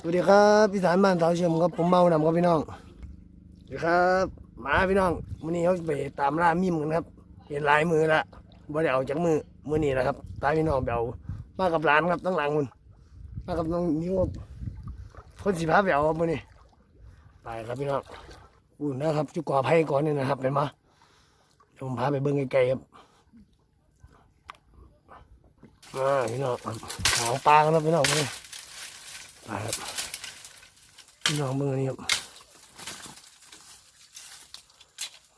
สวัสดีครับพี่สารบ้านเสาเชื่อมครับผมเมานำครับพี่น้องสวัสดีครับมาพี่น้องมื้อนี้เขาไปตามล่ามิมกันครับ เห็นลายมือละบ่ได้เอาจากมือมื้อนี้นะครับตามพี่น้องไปเอามากับร้านครับตั้งหลังคุณมากับน้องนิ้วครับคนสิพาเอาครับมื้อนี้ไปครับพี่น้องอุ่นนะครับจุกกอไผ่ก่อนนี่นะครับเป็นมาเดี๋ยวผมพาไปเบิ่งไกลๆครับอ่าพี่น้องหางปลากันครับพี่น้องมื้อ นี้ไปครับพี่น้องเมืองนี้ครับ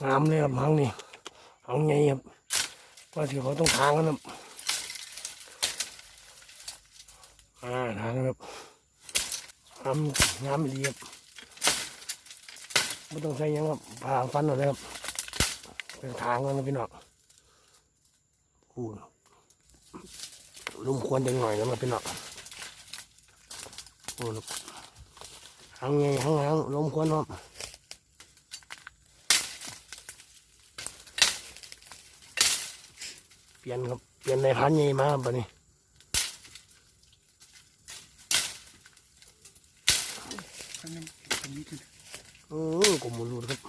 งามเลยครับหางนี่หางใหญ่ครับว่าที่เขาต้องทางกันครับอ่าทางครับงามงามดีครับไม่ต้องใส่หยังครับผ่าฟันเอาเลยครับเป็นทางกันนะพี่น้องอู้ลุ่มควรจังหน่อยนะมาพี่น้อง โอ้ลูกหางไงหางหางลมควนครับเปลี่ยนครับ เปลี่ยนในพันใหญ่มาครับบัดนี้ข้างนั้นตรงนี้คืออกลมรูดครับ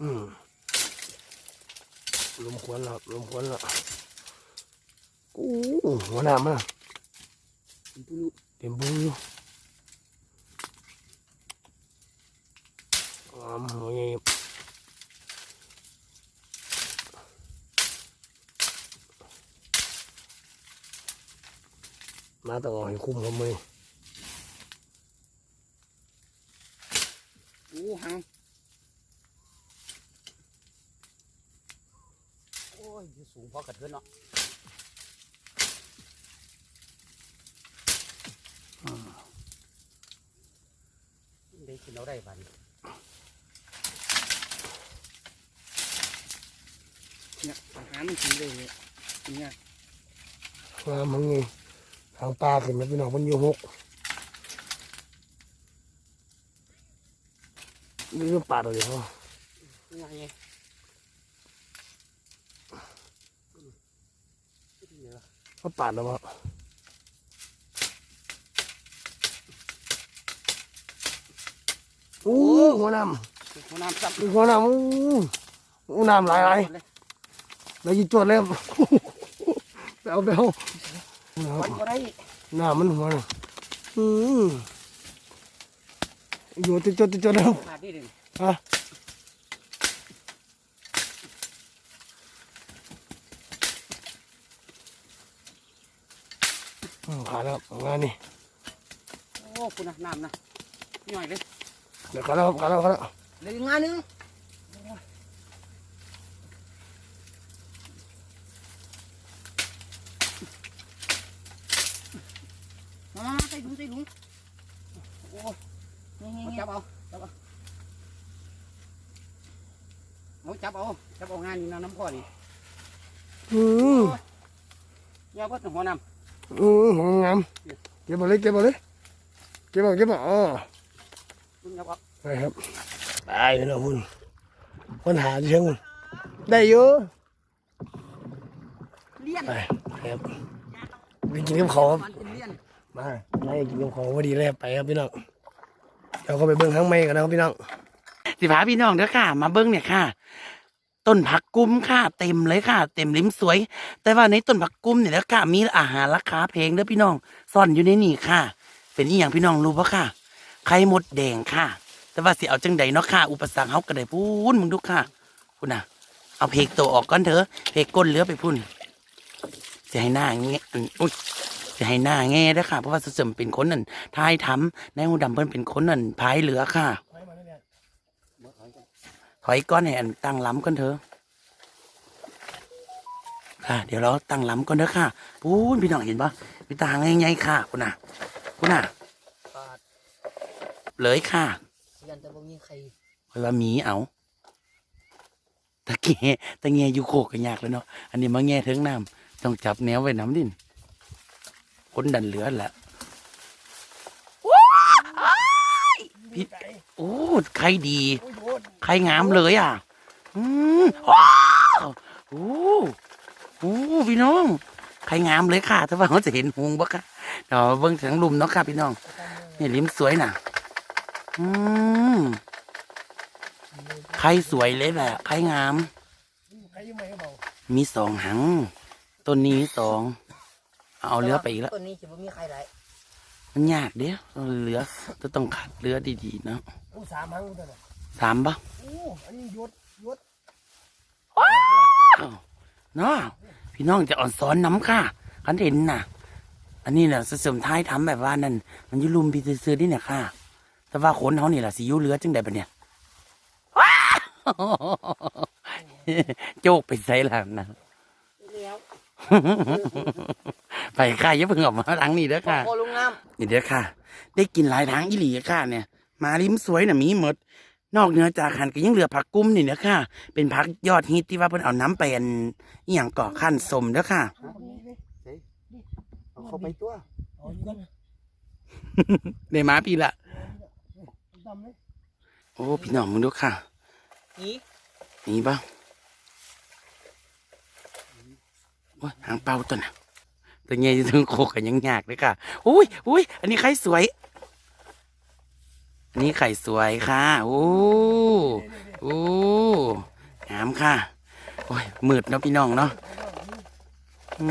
อืมลมควันแล้วลมควันแล้ว โอ้หัวหน้ามาเป็นผู้รู้เต็มบูอยู่งามหัวใหญ่มาต้อให้คุ้มครับมือโอ้หังโอ้ยสูงพอกระเทือนเนาะอ่าได้กิน เอาได้บัดนเนี่ยอาหารมันกินเลยเนี่ยเนี่ยงามหังไงทางปลาขึ้นมาพี่น้องมันอยู่หกนี่ก็ปลาตัวเดียวยังไงก็ปลาแล้วมั้งโอ้หัวน้ำหัวน้ำซับดูหัวน้ำอู้อู้น้ำไหลไหลแล้วยีจวดเลยครับไปเอาไปเอาวันก็ได้น้ำมันหัวน่ะอืมอยู่ติดจดติดจดแล้วขาดนี่เลยฮะอืมขาดแล้วงานนี่โอ้คุณนะน้ำนะย่อยเลย เดี๋ยวขาดแล้วครับขาดแล้วขาดแล้วเลยงานนึงมาใส่ถุงใส่ถุงโอ้ยจับเอาจั บเอาเอาจับเอาจับเอางานนี่นะน้ำข้อนี่อืมยาเพิ่หัวน้อืมหัวงามเก็บเอาเลยเก็บเอาเลยเก็บเอาเก็บเอาอ๋อำคุณจับเอาไปครับไปพี่น้องคุณปัญหาที่เชิงคุณได้อยู่เลี้ยนไปไปครับไปกินกับเขาวครับมันเป็นเลี้ยนมาไล่กินกับเขาวพอดีเลยครับไปครับพี่น้องเราก็ไปเบิ่งข้างในกันนะครับพี่น้องสิพาพี่น้องเด้อค่ะ มาเบิ้งเนี่ยค่ะต้นผักกุ้มค่ะเต็มเลยค่ะ เต็มริมสวย แต่ว่าในต้นผักกุ้มเนี่ยแล้วค่ะมีอาหารราคาแพงเด้อพี่น้องซ่อนอยู่ในนี่ค่ะ เป็นอีหยังพี่น้องรู้ปะค่ะไข่มดแดงค่ะ แต่ว่าสิเอาจังใดเนาะค่ะ อุปสรรคเฮาก็ได้พูนมึงดูค่ะพุ่นน่ะ เอาเพกตัวออกก่อนเถอะเพกก้นเหลือไปพุ่นจะให้หน้าแงะอันอุ้ยจะให้หน้าแง่เด้อค่ะ เพราะว่าสุดเสริมเป็นคนนั่นทายทำนายหูดำเพิ่นเป็นคนนั่นพายเหลือค่ะ ถอยก้อนให้อันตั้งล้ำก่อนเถอะ ค่ะ เดี๋ยวเราตั้งล้ำก่อนเถอะค่ะปูนพี่น้องเห็นปะพี่ตาง่ายๆค่ะคุณน่ะคุณน่ะเลยค่ะ ยันแต่บ่มีใครคอยว่าหมีเอาตะเกียตะเงียอยู่โคกก็ยากแล้วเนาะอันนี้มาแง่เทิงน้ำต้องจับแนวไว้น้ำดินคนดันเหลือแหละว้ายพี่โอ้ใครดี ใครงามเลยอะ อืมว้าวโอ้โอ้พี่น้อง ใครงามเลยค่ะถ้าว่าเขาจะเห็นหงบ่ค่ะเดี๋ยวเบิ้งถึงลุมเนาะค่ะพี่น้องนี่ลิ้มสวยน่ะ อืมใครสวยเลยแหละใครงามใครยังไม่ให้เบามีสองหัง ต้นนี้มีสอง เอาเรือไปอีกแล้ว ต้นนี้จะไม่มีใครไรมันยากเด้อเรือจะต้องขัดเรือดีๆเนาะโอ้สามหังตัวน่ะสามปะโอ้อันนี้ยศยศเนาะพี่น้องจะอ่อนซ้อนน้ำค่ะคันเห็นน่ะ อันนี้เนี่ยเสริมท้ายทำแบบว่านั่น มันอยุลุมพี่ซื้อๆนี่เนี่ยค่ะ แต่ว่าขนเขานี่แหละสิอยุเรือจังใดปะเนี่ยว้าวโจกไปใส่หลังนะแล้วไปค่ะอย่าเพิ่งออกมาทางนี้เด้อค่ะโคลุงงามนี่เด้อค่ะ ได้กินหลายทางอีหลีค่ะ เนี่ย มาริมสวยน่ะมีหมด นอกเหนือจากหันก็ยังเหลือผักกุ้มนี่เด้อค่ะ เป็นผักยอดฮิตที่ว่าเพิ่นเอาน้ำไปอันอหย่างก่อขั้นสมเด้อค่ะเอาเข้าไปตัวเอาอยู่กันได้มาพี่ละ ดำเลยโอ้พี่น้องมึงดูค่ะนี่นี่บ้างโอ้ยหางเป่าตัวน่ะแต่เงี้ยจะถึงโคกกันยังยากเลยค่ะอุ้ยอุ้ยอันนี้ไข่สวย อันนี้ไข่สวยค่ะโอ้โอ้งามค่ะโอ้ยมืดเนาะพี่น้องเนาะอื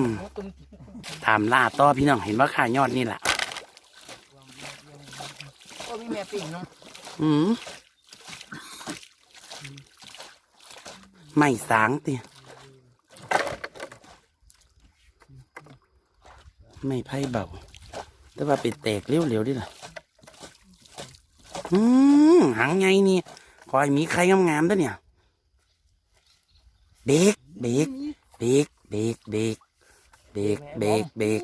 มตุ้มตามล่าต่อพี่น้องเห็นว่าข่ายอดนี่แหละโอ้ มีแม่ปิ่งเนาะอืมไม่สางติไม่ไพ่เบา แต่ว่าไปแตกเร็วๆดิล่ะ อืมหางไงนี่คอยมีใครงามๆด้วยเนี่ย เบกเบกเบกเบกเบกเบกเบกเบก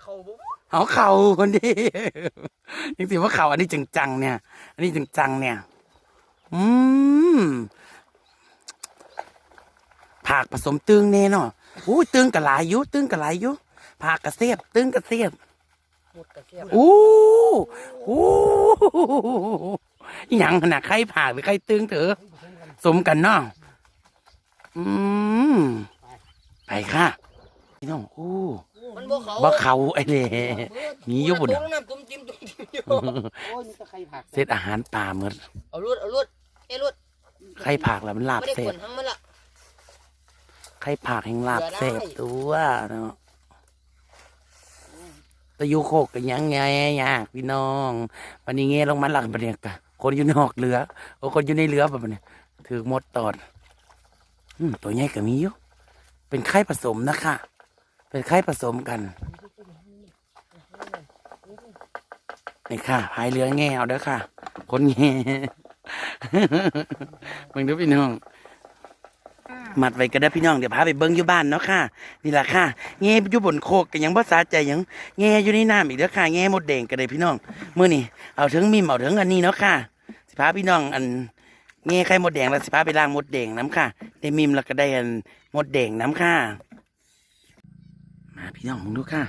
เขาบุ เอาเข่าคนดีจริงๆว่าเข่าอันนี้จังๆเนี่ย อันนี้จังๆเนี่ย อืมผักผสมตึงเน่เนาะอู้ตึงกะหลายอยุตึงกะหลายอยุผักกระเสียบตึงกระเสียบหมดกระเทียมอู้อู้อหย่างขนาดใครผักหรือใครตึงเถอะสมกันเนาะอืมไปค่ะพี่น้องอู้ มันบ่เขาบ่เขาไอ้เล่มีอยู่บุญตุ้มน้ำตุ้มจิ้มตุ้มจิ้มอยู่โอ้ยนี่ก็ใครผักเซตอาหารป่าหมดเอาลุดเอาลุดเอ้ลุดใครผักแล้วมันลาบไม่ได้เสขพนทั้งมันละใครผักแห่งลาบเหลือได้เสพตัวเนาะแตะยูโคกกันยังไงยากพี่น้องวันนี้เงี้ยลงมาหลังปะเนี่ยกะคนอยู่นอกเรือโอ้คนอยู่ในเรือแบบเนี้ยถือหมดตอดอืมตัวใหญ่ก็มีอยู่เป็นไข่ผสมนะคะ เป็นไข่ผสมกันนี่ค่ะพายเรือแง่เอาเด้อค่ะ คนแง่มึงดูพี่น้องมัดไว้ก็ได้พี่น้องเดี๋ยวพาไปเบิ้งอยู่บ้านเนาะค่ะ นี่แหละค่ะแง่อยู่บนโคกก็ยังภาษาใจหยังแง่อยู่ในน้ำอีกแล้วค่ะแง่หมดแดงก็ได้พี่น้องเมื่อนี่เอาถึงมิมเอาถึงอันนี้เนาะค่ะสิพาพี่น้องอันแง่ไข่หมดแดงแล้วสิพาไปล้างหมดแดงน้ำค่ะ ได้มิมแล้วก็ได้อันหมดแดงน้ำค่ะมา พี่น้องมึงดูค่ะ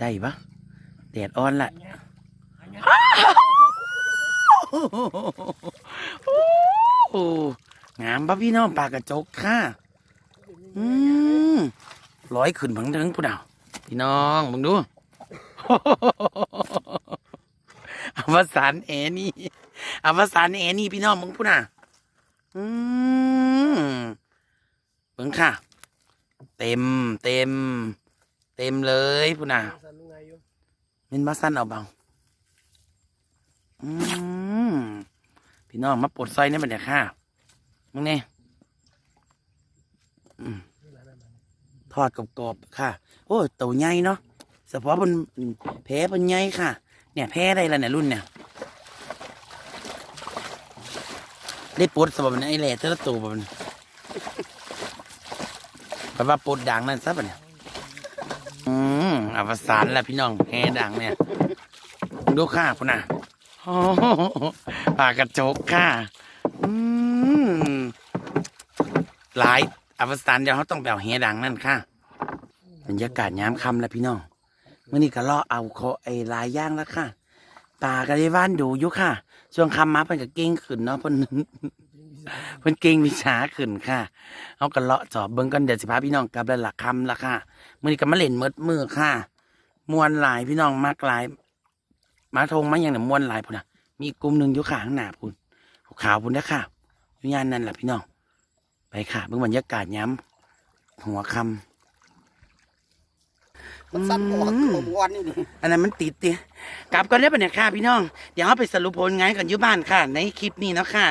ได้ปะแดดอ่อนละโอ้งามปะพี่น้องปากกระจกค่ะ อืมร้อยขึ้นผังถึงผู้ดาว พี่น้องมึงดูอวสานแอนี่อวสานแอนี่พี่น้องมึงผู้น่ะ อืมเบิ่งค่ะ เต็ม เต็ม ต็มเลยผู้น่ะสันลุงไงอยู่เป็นมาสั้นเอาเบาอืมพี่น้องมาปลดไส้นี่มันเดี๋ยวค่ะมึงเนี่ยอืมทอดกรอบๆค่ะ โอ้ยตัวใหญ่เนาะเฉพาะบนแพ้บนใหญ่ค่ะ เนี่ยแพ้ได้แล้วเนี่ยรุ่นเนี่ย ได้ปลดสำหรับมันไอ้แหล่เท่าละตัวแบบนี้แปลว่าปลดด่างนั่นซะปะเนี่ย อืมอวสานแล้วพี่น้องแพ้ด่างเนี่ยดูค่ะพุ่นนะปากกระจกค่ะอืมหลายอวสานเดี๋ยวเขาต้องไปเอาเฮดังนั่นค่ะบรรยากาศย้ำคำแล้วพี่น้องเมื่อนี้ก็ล่อเอาเขาไอ้ลายย่างแล้วค่ะป่าก็ได้ว่านดูอยู่ค่ะช่วงคำมาเพิ่นก็เก่งขึ้นเนาะเพิ่น เพิ่นเก่งวิชาขึ้นค่ะเอากันเลาะจอบเบิ่งกันเดี๋ยวสิพาพี่น้องกลับแล้วละคำละค่ะมื้อนี้ก็มาเล่นเมดมือค่ะมวนหลายพี่น้องมากหลายมาทงมาอย่างเนี่ยมวนหลายพุ่นน่ะ มีกลุ่มหนึ่งอยู่ข้างหน้าพุ่นขาวพุ่นนะค่ะอยู่ย่านนั่นแหละพี่น้องไปค่ะเบิ่งบรรยากาศย้ำหัวคำ มันสั่นออกอืมผมวันนี่นี่อันนั้นมันติดติกลับก่อนได้ปะเนี่ยค่ะพี่น้อง เดี๋ยวเราไปสรุปผลงานกันอยู่บ้านค่ะ ในคลิปนี้เนาะค่ะ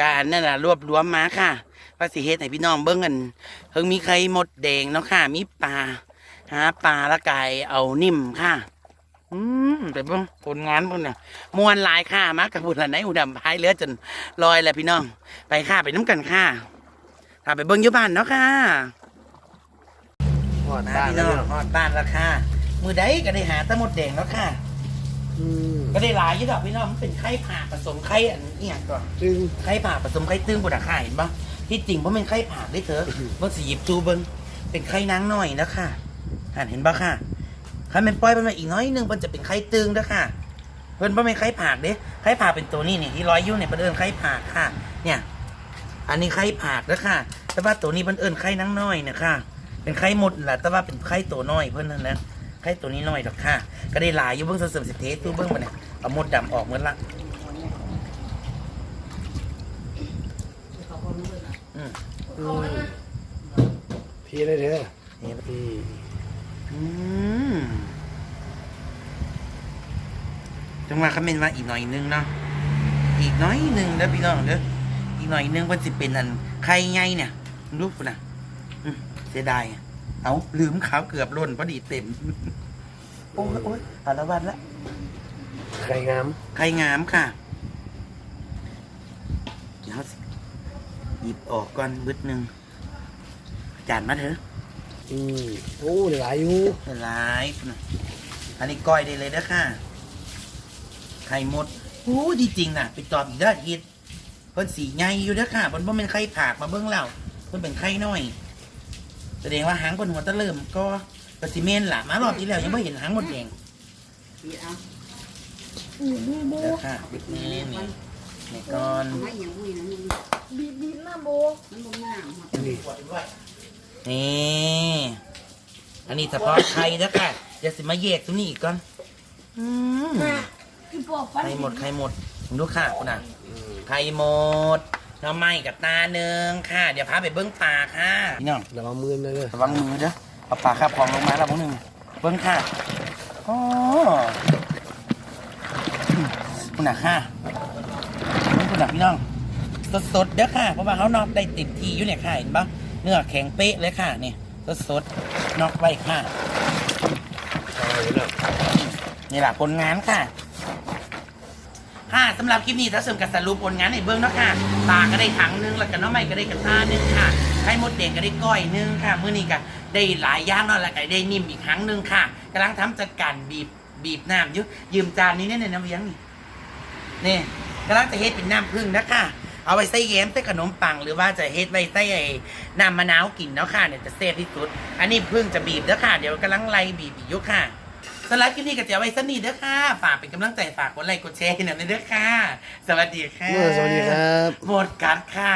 การนั่นแหละรวบรวมมาค่ะภาษีเฮ็ดให้พี่น้องเบิ้งกันเพิ่งมีไข่มดแดงเนาะค่ะ มีปลาหาปลาละกายเอานิ่มค่ะ อืมไปเบิ้งผลงานพวกเนี่ยมวนลายค่ะมากับบุญละไหนอุดมพายเรือจนลอยแล้วพี่น้อง ไปค่ะไปน้ำกันค่ะถ้าไปเบิ้งอยู่บ้านเนาะค่ะ หอดมาบ้านพี่แล้น้วองฮอดบ้านแล้วค่ะมือใดก็ได้หาแตะมดแดงแล้วค่ะ อืมก็ได้หลายอยี่ดอกพี่น้องมันเป็นไข่ผ่าผสมไข่อันนี้อย่างก่อนซึ่งไข่ผ่าผสมไข่ตึงบดอะค่ะเห็นปะที่จริงเพราะมันไข่ผ่าได้เถอะเบิ่งสีหยิบจูเบิ้งเป็นไข่นางน้อยนะค่ะหันเห็นปะค่ะถ้ามันปล่อยมันมาอีกน้อยนึงมันจะเป็นไข่ตึงนะค่ะ เพิ่นบ่เป็นไข่ผากเด้ไข่ผากเป็นตัวนี้นี่ที่ร้อยอยู่เนี่ยเพิ่นเอิ้นไข่ผากค่ะ เนี่ย อันนี้ไข่ผากนะค่ะ แต่ว่าตัวนี้เพิ่นเอิ้นไข่นางน้อยเนี่ยค่ะ เป็นไข่หมดแหละแต่ว่าเป็นไข่ตัวน้อยเพิ่นนั่นนะไข่ตัวนี้น้อยดอกค่ะ ก็ได้หลายอยู่เบิ่งเสริมสิเทสดูเบิ่งมาเนี่ยเอาหมดดำออกเหมือนละอืมอืมพี่เลยเด้อนี่อืมอืมจังว่าเขาเมนว่าอีกหน่อยนึงเนาะอีกหน้อยนึงเด้อพี่น้องเด้ออีกหน่อยนึงมันสิเป็นอันไข่ไงเนี่ยรูปนะอืมเสียดายอะเอาลืมขาวเกือบล้นพอดีเต็ม โอ้ยโอ้ยสารวัตรละไข่งามไข่งามค่ะเดี๋ยวสิหยิบออกก่อนบึดหนึ่งจานมาเถอะอืมโอ้หลายอยู่หลายนะอันนี้ก้อยได้เลยนะค่ะไข่หมดโอ้ดีจริงน่ะ ไปตอบอีกด้านอีกเพิ่นสีใหญ่อยู่นะค่ะเพิ่นบ่เป็นไข่ผากมาเบิ่งแล้วเพิ่นเป็นไข่น้อย แสดงว่าหางเพิ่นหัวตะเริ่มก็กระสิเมนล่ะมารอบที่แล้วยังไม่เห็นหางหมดแดงนี่เอาเด้อค่ะบิดนี่นี่นี่ก่อนไม่อย่างนี้นะนี่บีบบีบหน้าโบมันบ่งามครับนี่นี่อันนี้เฉพาะไข่นะค่ะเดี๋ยวสิมาแยกตรงนี้อีกก่อนอืมคือปอกฟันไข่หมดไข่หมดผมดูค่ะคุณน่ะไข่หมด หน้ำไม้กับตาหนึ่งค่ะ เดี๋ยวพาไปเบิ้งปลาค่ะพี่น้องระวังมือเลยเด้อระวังมือเด้อเอาปลาคาบของลงมาแล้วพวกหนึ่งเบิ้งค่ะโอ้คุณน่ะค่ะเบิ้งคุณน่ะพี่น้องสดๆเด้อค่ะ เพราะว่าเขานอกได้ติดทีอยู่เนี่ยค่ะเห็นปะเนื้อแข็งเป๊ะเลยค่ะนี่สดๆนอกไว้ค่ะเอาเลยเด้อนี่แหละผลงานค่ะ ค่ะสำหรับคลิปนี้ถ้าเสริมกับสรุปผลงานในเบื้องเนาะค่ะปลาก็ได้ถังหนึงแล้วก็น้องใหม่ก็ได้กระทาหนึงค่ะไข่มดแดงก็ได้ก้อยหนึงค่ะเมื้อนี้ก็ได้หลายอย่างเนาะแล้วก็ได้นิ่มอีกครั้งหนึงค่ะกำลังทำจัดการบีบบีบน้ำอยู่ยืมจานนี้เนี่ยในน้ำเลี้ยงนี่นี่กำลังจะเฮ็ดเป็นน้ำผึ้งนะคะเอาไว้ใส่แยมใส่ขนมปังหรือว่าจะเฮ็ดไว้ใส่ไอ้น้ำมะนาวกินเนาะค่ะเนี่ยจะเซฟที่สุด อันนี้พิ่งจะบีบเด้อค่ะ เดี๋ยวกำลังไล่บีบอีกอยู่ค่ะ สำหรับคลิปนี้ก็จะเอาไว้สนิทเด้อค่ะ ฝากเป็นกำลังใจฝากกดไลค์กดแชร์ให้หน่อยเด้อค่ะ สวัสดีค่ะเมื่อสวัสดีครับ หมดกัดค่ะ